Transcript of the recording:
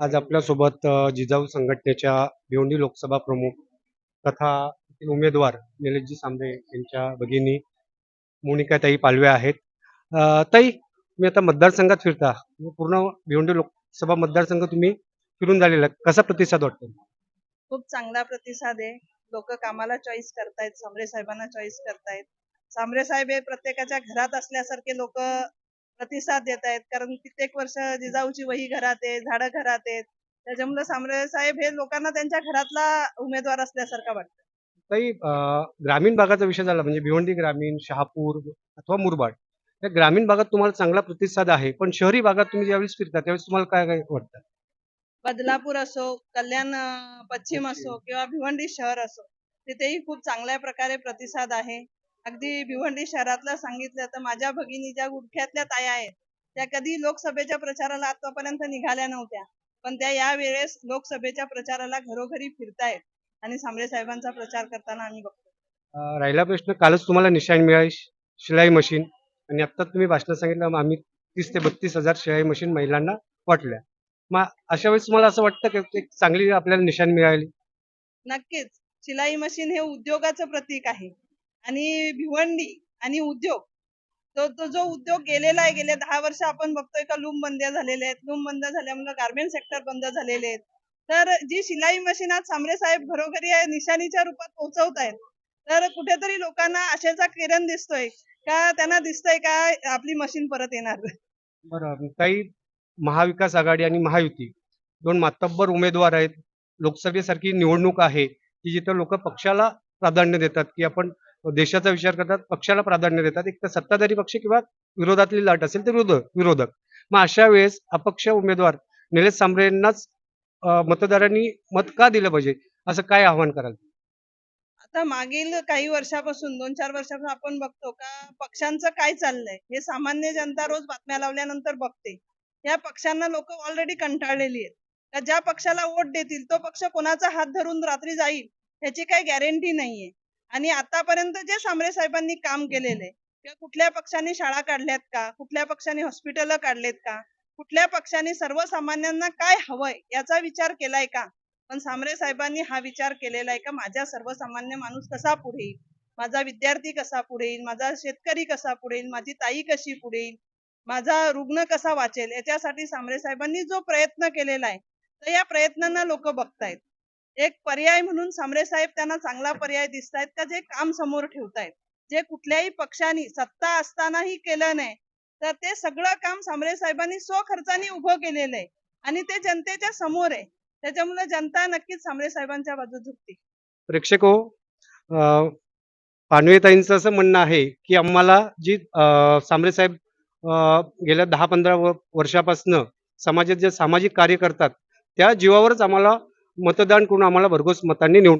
आज आपल्यासोबत जिजाऊ संघटनेच्या भिवंडी लोकसभा प्रमुख तथा उमेदवार निलेशजी सांबे यांच्या भगिनी मोनिकाताई पालवे आहेत. ताई तुम्ही आता मतदारसंघात फिरता. पूर्ण भिवंडी लोकसभा मतदारसंघ तुम्ही फिरून झालेला कसा प्रतिसाद वाटतो? खूप चांगला प्रतिसाद आहे. लोक कामाला चॉईस करतायत सांबरे साहेबांना चॉईस करतायत. सांबरे साहेब हे प्रत्येकाच्या घरात असल्यासारखे लोक प्रतिसाद देत आहेत. कारण कित्येक वर्ष जिजाऊची वही घरात आहे झाडं घरात आहेत. त्याच्यामुळे सांबरे साहेब हे लोकांना त्यांच्या घरातला उमेदवार असल्यासारखा वाटतं. अ, ग्रामीण भागाचा विषय झाला म्हणजे भिवंडी ग्रामीण शहापूर अथवा मुरबाड. या ग्रामीण भागात तुम्हाला चांगला प्रतिसाद आहे पण शहरी भागात तुम्ही ज्यावेळेस फिरता त्यावेळेस तुम्हाला काय काय वाटतं? बदलापूर असो कल्याण पश्चिम असो किंवा भिवंडी शहर असो तिथेही खूप चांगल्या प्रकारे प्रतिसाद आहे. अगदी भिवंडी शहरातलं सांगितलं तर माझ्या भगिनी ज्या गुडख्यातल्या ताया आहेत त्या कधी लोकसभेच्या प्रचाराला आतापर्यंत निघाल्या नव्हत्या. पण त्या या वेळेस लोकसभेच्या प्रचाराला घरोघरी फिरतायत आणि सांबरे साहेबांचा प्रचार करताना आम्ही बघतो. राहिला प्रश्न कालच तुम्हाला निशाण मिळाली शिलाई मशीन. आणि आता तुम्ही भाषणात सांगितलं आम्ही तीस ते बत्तीस हजार शिलाई मशीन महिलांना वाटल्या. मग अशा वेळेस तुम्हाला असं वाटतं की चांगली आपल्याला निशाण मिळाली? नक्कीच. शिलाई मशीन हे उद्योगाचं प्रतीक आहे. आणि भिवंडी आणि उद्योग. तो तो जो उद्योग गेलेला आहे गेले दहा वर्ष आपण बघतोय का लूम बंद्या झालेल्या आहेत. लूम बंद झाल्यामुळे गार्मेंट सेक्टर बंद झालेले आहेत. तर जी शिलाई मशीन आज सांबरे साहेब घरोघरी निशाणीच्या रूपात पोहोचवत आहेत. तर कुठेतरी लोकांना आशेचा किरण दिसतोय का त्यांना दिसतंय का आपली मशीन परत येणार? बरं ताई महाविकास आघाडी आणि महायुती दोन मातब्बर उमेदवार आहेत. लोकसभेसारखी निवडणूक आहे की जिथं लोक पक्षाला प्राधान्य देतात की आपण देशाचा विचार करतात पक्षाला प्राधान्य देतात. एक तर सत्ताधारी पक्ष किंवा विरोधातली लाट असेल तर विरोधक मग अशा वेळेस अपक्ष उमेदवार निलेश सांबरे यांनाच मतदारांनी मत का दिलं पाहिजे? असं काय आव्हान कराल? आता मागील काही वर्षापासून दोन चार वर्षापासून आपण बघतो का पक्षांचं काय चाललंय? हे सामान्य जनता रोज बातम्या लावल्यानंतर बघते. या पक्षांना लोक ऑलरेडी कंटाळलेली आहेत. का ज्या पक्षाला वोट देतील तो पक्ष कोणाचा हात धरून रात्री जाईल ह्याची काही गॅरंटी नाहीये. आणि आतापर्यंत जे सांबरे साहेबांनी काम केलेले किंवा कुठल्या पक्षाने शाळा काढल्यात का? कुठल्या पक्षाने हॉस्पिटल काढलेत का? कुठल्या पक्षाने सर्वसामान्यांना काय हवंय याचा विचार केलाय का? पण सांबरे साहेबांनी हा विचार केलेला आहे का? माझ्या सर्वसामान्य माणूस कसा पुढे येईल? माझा विद्यार्थी कसा पुढे येईल? माझा शेतकरी कसा पुढे येईल? माझी ताई कशी पुढे येईल? माझा रुग्ण कसा वाचेल? याच्यासाठी सांबरे साहेबांनी जो प्रयत्न केलेला आहे तर या प्रयत्नांना लोक बघतायत. एक पर्याय म्हणून समरे साहेब त्यांना चांगला पर्याय दिसत आहेत का? जे काम समोर ठेवतायत. जे कुठल्याही पक्षाने सत्ता असतानाही केलं नाही तर ते सगळं काम समरे साहेबांनी स्वखर्चाने उभं केलेलं आहे. आणि ते जनतेच्या समोर आहे. त्याच्यामुळे जनता नक्कीच सांबरे साहेबांच्या बाजू झुकते. प्रेक्षक हो अं, पानवेताईंचं असं म्हणणं आहे की आम्हाला जी अं, साहेब अं, गेल्या दहा पंधरा वर्षापासनं समाजात जे सामाजिक कार्य करतात त्या जीवावरच आम्हाला मतदान करून आम्हाला भरघोस मतांनी निवडून